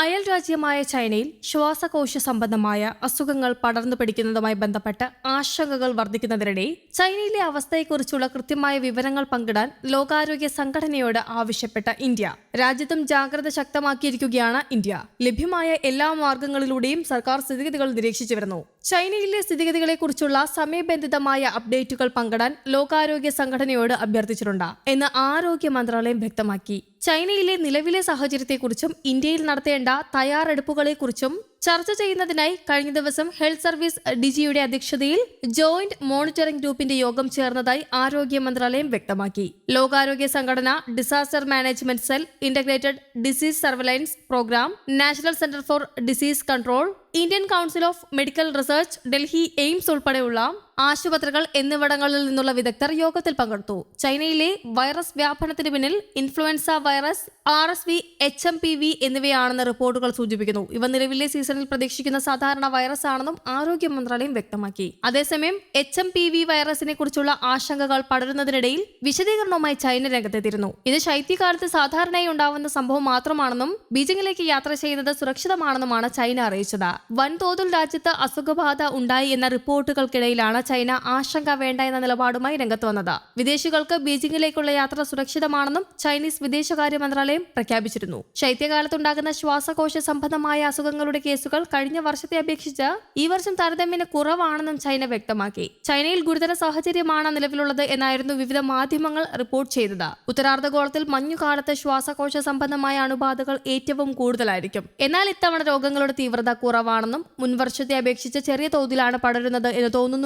അയൽ രാജ്യമായ ചൈനയിൽ ശ്വാസകോശ സംബന്ധമായ അസുഖങ്ങൾ പടർന്നു പിടിക്കുന്നതുമായി ബന്ധപ്പെട്ട് ആശങ്കകൾ വർദ്ധിക്കുന്നതിനിടെ ചൈനയിലെ അവസ്ഥയെക്കുറിച്ചുള്ള കൃത്യമായ വിവരങ്ങൾ പങ്കിടാൻ ലോകാരോഗ്യ സംഘടനയോട് ആവശ്യപ്പെട്ട ഇന്ത്യ. രാജ്യത്തും ജാഗ്രത ശക്തമാക്കിയിരിക്കുകയാണ് ഇന്ത്യ. ലഭ്യമായ എല്ലാ മാർഗങ്ങളിലൂടെയും സർക്കാർ സ്ഥിതിഗതികൾ നിരീക്ഷിച്ചു വരുന്നു. ചൈനയിലെ സ്ഥിതിഗതികളെക്കുറിച്ചുള്ള സമയബന്ധിതമായ അപ്ഡേറ്റുകൾ പങ്കിടാൻ ലോകാരോഗ്യ സംഘടനയോട് അഭ്യർത്ഥിച്ചിട്ടുണ്ട് എന്ന് ആരോഗ്യ മന്ത്രാലയം വ്യക്തമാക്കി. ചൈനയിലെ നിലവിലെ സാഹചര്യത്തെക്കുറിച്ചും ഇന്ത്യയിൽ നടത്തേണ്ട തയ്യാറെടുപ്പുകളെക്കുറിച്ചും ചർച്ച ചെയ്യുന്നതിനായി കഴിഞ്ഞ ദിവസം ഹെൽത്ത് സർവീസ് ഡിജിയുടെ അധ്യക്ഷതയിൽ ജോയിന്റ് മോണിറ്ററിംഗ് ഗ്രൂപ്പിന്റെ യോഗം ചേർന്നതായി ആരോഗ്യ മന്ത്രാലയം വ്യക്തമാക്കി. ലോകാരോഗ്യ സംഘടന disaster management cell integrated disease surveillance programme national centre for disease control Indian council of medical research Delhi AIIMS ഉൾപ്പെടെയുള്ള ആശുപത്രികൾ എന്നിവിടങ്ങളിൽ നിന്നുള്ള വിദഗ്ധർ യോഗത്തിൽ പങ്കെടുത്തു. ചൈനയിലെ വൈറസ് വ്യാപനത്തിന് പിന്നിൽ influenza virus R S V H M P V എന്നിവയാണെന്ന് റിപ്പോർട്ടുകൾ സൂചിപ്പിക്കുന്നു. ഇവ നിലവിലെ സീസണിൽ പ്രതീക്ഷിക്കുന്ന സാധാരണ വൈറസ് ആണെന്നും ആരോഗ്യ മന്ത്രാലയം വ്യക്തമാക്കി. അതേസമയം എച്ച് എം പി വി വൈറസിനെ കുറിച്ചുള്ള ആശങ്കകൾ പടരുന്നതിനിടയിൽ വിശദീകരണവുമായി ചൈന രംഗത്തെത്തിയിരുന്നു. ഇത് ശൈത്യകാലത്ത് സാധാരണയായി ഉണ്ടാവുന്ന സംഭവം മാത്രമാണെന്നും ബീജിംഗിലേക്ക് യാത്ര ചെയ്യുന്നത് സുരക്ഷിതമാണെന്നുമാണ് ചൈന അറിയിച്ചത്. വൻതോതിൽ രാജ്യത്ത് അസുഖബാധ ഉണ്ടായി എന്ന റിപ്പോർട്ടുകൾക്കിടയിലാണ് ചൈന ആശങ്ക വേണ്ട എന്ന നിലപാടുമായി രംഗത്ത് വന്നത്. വിദേശികൾക്ക് ബീജിംഗിലേക്കുള്ള യാത്ര സുരക്ഷിതമാണെന്നും ചൈനീസ് വിദേശകാര്യ മന്ത്രാലയം പ്രഖ്യാപിച്ചിരുന്നു. ശൈത്യകാലത്തുണ്ടാകുന്ന ശ്വാസകോശ സംബന്ധമായ അസുഖങ്ങളുടെ കേസുകൾ കഴിഞ്ഞ വർഷത്തെ അപേക്ഷിച്ച് ഈ വർഷം താരതമ്യേന കുറവാണെന്നും ചൈന വ്യക്തമാക്കി. ചൈനയിൽ ഗുരുതര സാഹചര്യമാണ് നിലവിലുള്ളത് എന്നായിരുന്നു വിവിധ മാധ്യമങ്ങൾ റിപ്പോർട്ട് ചെയ്തത്. ഉത്തരാർദ്ധഗോളത്തിൽ മഞ്ഞുകാലത്ത് ശ്വാസകോശ സംബന്ധമായ അണുബാധകൾ ഏറ്റവും കൂടുതലായിരിക്കും. എന്നാൽ ഇത്തവണ രോഗങ്ങളുടെ തീവ്രത കുറവാണെന്നും മുൻവർഷത്തെ അപേക്ഷിച്ച് ചെറിയ തോതിലാണ് പടരുന്നത്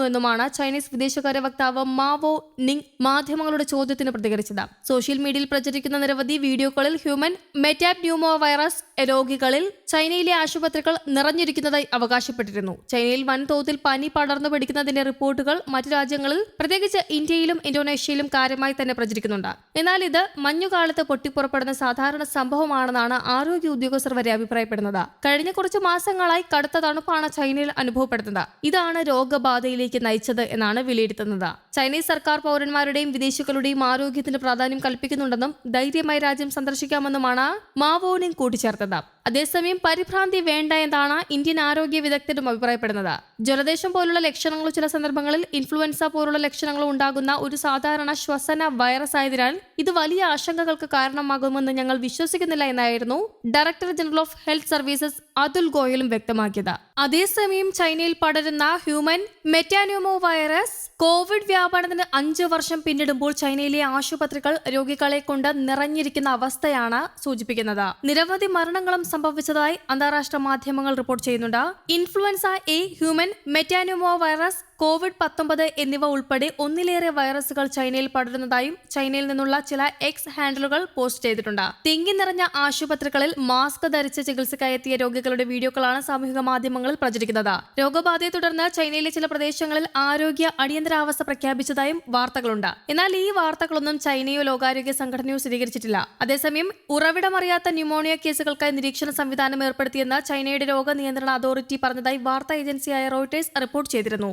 എന്ന് തോന്നുന്നുവെന്നുമാണ് ചൈനീസ് വിദേശകാര്യ വക്താവ് മാവോ നിങ് മാധ്യമങ്ങളുടെ ചോദ്യത്തിന് പ്രതികരിച്ചത്. സോഷ്യൽ മീഡിയയിൽ പ്രചരിക്കുന്ന നിരവധി വീഡിയോകളിൽ ഹ്യൂമൻ മെറ്റാപ് ന്യൂമോ വൈറസ് രോഗികളിൽ ചൈനയിലെ ആശുപത്രികൾ നിറഞ്ഞിരിക്കുന്നതായി അവകാശപ്പെട്ടിരുന്നു. ചൈനയിൽ വൻതോതിൽ പനി പടർന്നു പിടിക്കുന്നതിന്റെ റിപ്പോർട്ടുകൾ മറ്റു രാജ്യങ്ങളിൽ പ്രത്യേകിച്ച് ഇന്ത്യയിലും ഇന്തോനേഷ്യയിലും കാര്യമായി തന്നെ പ്രചരിക്കുന്നുണ്ട്. എന്നാൽ ഇത് മഞ്ഞുകാലത്ത് പൊട്ടിപ്പുറപ്പെടുന്ന സാധാരണ സംഭവമാണെന്നാണ് ആരോഗ്യ ഉദ്യോഗസ്ഥർ വരെ അഭിപ്രായപ്പെടുന്നത്. കഴിഞ്ഞ കുറച്ച് മാസങ്ങളായി കടുത്ത തണുപ്പാണ് ചൈനയിൽ അനുഭവപ്പെടുന്നത്. ഇതാണ് രോഗബാധയിലേക്ക് നയിച്ചത് എന്നാണ് വിലയിരുത്തുന്നത്. ചൈനീസ് സർക്കാർ പൗരന്മാരുടെയും വിദേശികളുടെയും ആരോഗ്യത്തിന് പ്രാധാന്യം കൽപ്പിക്കുന്നുണ്ടെന്നും ധൈര്യമായി രാജ്യം സന്ദർശിക്കാമെന്നുമാണ് മാവോണിംഗ് കൂട്ടിച്ചേർത്തത്. അതേസമയം പരിഭ്രാന്തി വേണ്ട എന്നാണ് ഇന്ത്യൻ ആരോഗ്യ വിദഗ്ധരും അഭിപ്രായപ്പെടുന്നത്. ജലദേശം പോലുള്ള ലക്ഷണങ്ങൾ ചില സന്ദർഭങ്ങളിൽ ഇൻഫ്ലുവൻസ പോലുള്ള ലക്ഷണങ്ങൾ ഉണ്ടാകുന്ന ഒരു സാധാരണ ശ്വസന വൈറസ് ആയതിനാൽ ഇത് വലിയ ആശങ്കകൾക്ക് കാരണമാകുമെന്ന് ഞങ്ങൾ വിശ്വസിക്കുന്നില്ല എന്നായിരുന്നു director general of health services Atul ഗോയലും വ്യക്തമാക്കിയത്. അതേസമയം ചൈനയിൽ പടരുന്ന ഹ്യൂമൻ മെറ്റാന്യൂമോ വൈറസ് കോവിഡ് വ്യാപനത്തിന് അഞ്ച് വർഷം പിന്നിടുമ്പോൾ ചൈനയിലെ ആശുപത്രികൾ രോഗികളെ കൊണ്ട് നിറഞ്ഞിരിക്കുന്ന അവസ്ഥയാണ് സൂചിപ്പിക്കുന്നത്. നിരവധി മരണങ്ങളും സംഭവിച്ചതായി അന്താരാഷ്ട്ര മാധ്യമങ്ങൾ റിപ്പോർട്ട് ചെയ്യുന്നുണ്ട്. Influenza A human metapneumovirus Covid പത്തൊമ്പത് എന്നിവ ഉൾപ്പെടെ ഒന്നിലേറെ വൈറസുകൾ ചൈനയിൽ പടരുന്നതായും ചൈനയിൽ നിന്നുള്ള ചില എക്സ് ഹാൻഡിലുകൾ പോസ്റ്റ് ചെയ്തിട്ടുണ്ട്. തിങ്ങി നിറഞ്ഞ ആശുപത്രികളിൽ മാസ്ക് ധരിച്ച് ചികിത്സയ്ക്കായി എത്തിയ രോഗികളുടെ വീഡിയോകളാണ് സാമൂഹിക മാധ്യമങ്ങളിൽ പ്രചരിക്കുന്നത്. രോഗബാധയെ തുടർന്ന് ചൈനയിലെ ചില പ്രദേശങ്ങളിൽ ആരോഗ്യ അടിയന്തരാവസ്ഥ പ്രഖ്യാപിച്ചതായും വാർത്തകളുണ്ട്. എന്നാൽ ഈ വാർത്തകളൊന്നും ചൈനയോ ലോകാരോഗ്യ സംഘടനയോ സ്ഥിരീകരിച്ചിട്ടില്ല അതേസമയം ഉറവിടമറിയാത്ത ന്യൂമോണിയ കേസുകൾക്കായി നിരീക്ഷണ സംവിധാനം ഏർപ്പെടുത്തിയെന്ന് ചൈനയുടെ രോഗ നിയന്ത്രണ അതോറിറ്റി പറഞ്ഞതായി വാർത്താ ഏജൻസിയായ റോയിട്ടേഴ്സ് റിപ്പോർട്ട് ചെയ്തിരുന്നു.